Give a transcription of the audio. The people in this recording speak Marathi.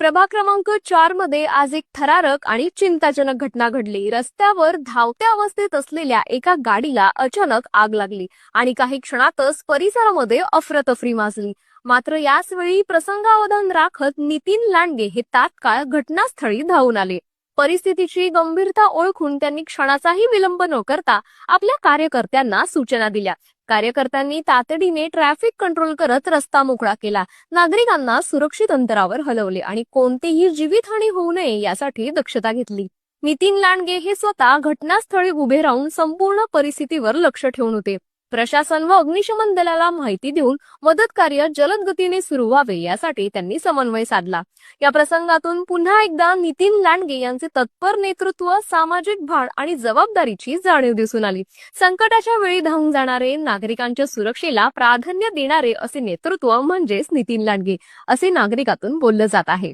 प्रभाग क्रमांक चारमध्ये आज एक थरारक आणि चिंताजनक घटना घडली. रस्त्यावर धावत्या अवस्थेत असलेल्या एका गाडीला अचानक आग लागली आणि काही क्षणातच परिसरामध्ये अफरातफरी माजली. मात्र याचवेळी प्रसंगावधान राखत नितीन लांडगे हे तात्काळ घटनास्थळी धावून आले. परिस्थितीची गंभीरता ओळखून त्यांनी क्षणाचाही विलंब न करता आपल्या कार्यकर्त्यांना सूचना दिल्या. कार्यकर्त्यांनी तातडीने ट्रॅफिक कंट्रोल करत रस्ता मोकळा केला. नागरिकांना सुरक्षित अंतरावर हलवले आणि कोणतीही जीवितहानी होऊ नये यासाठी दक्षता घेतली. नितीन लांडगे हे स्वतः घटनास्थळी उभे राहून संपूर्ण परिस्थितीवर लक्ष ठेवून होते. प्रशासन व अग्निशमन दलाला माहिती देऊन मदत कार्य जलद गतीने सुरू व्हावे यासाठी त्यांनी समन्वय साधला. या प्रसंगातून पुन्हा एकदा नितीन लांडगे यांचे तत्पर नेतृत्व सामाजिक भान आणि जबाबदारीची जाणीव दिसून आली. संकटाच्या वेळी धावून जाणारे नागरिकांच्या सुरक्षेला प्राधान्य देणारे असे नेतृत्व म्हणजेच नितीन लांडगे असे नागरिकातून बोललं जात आहे.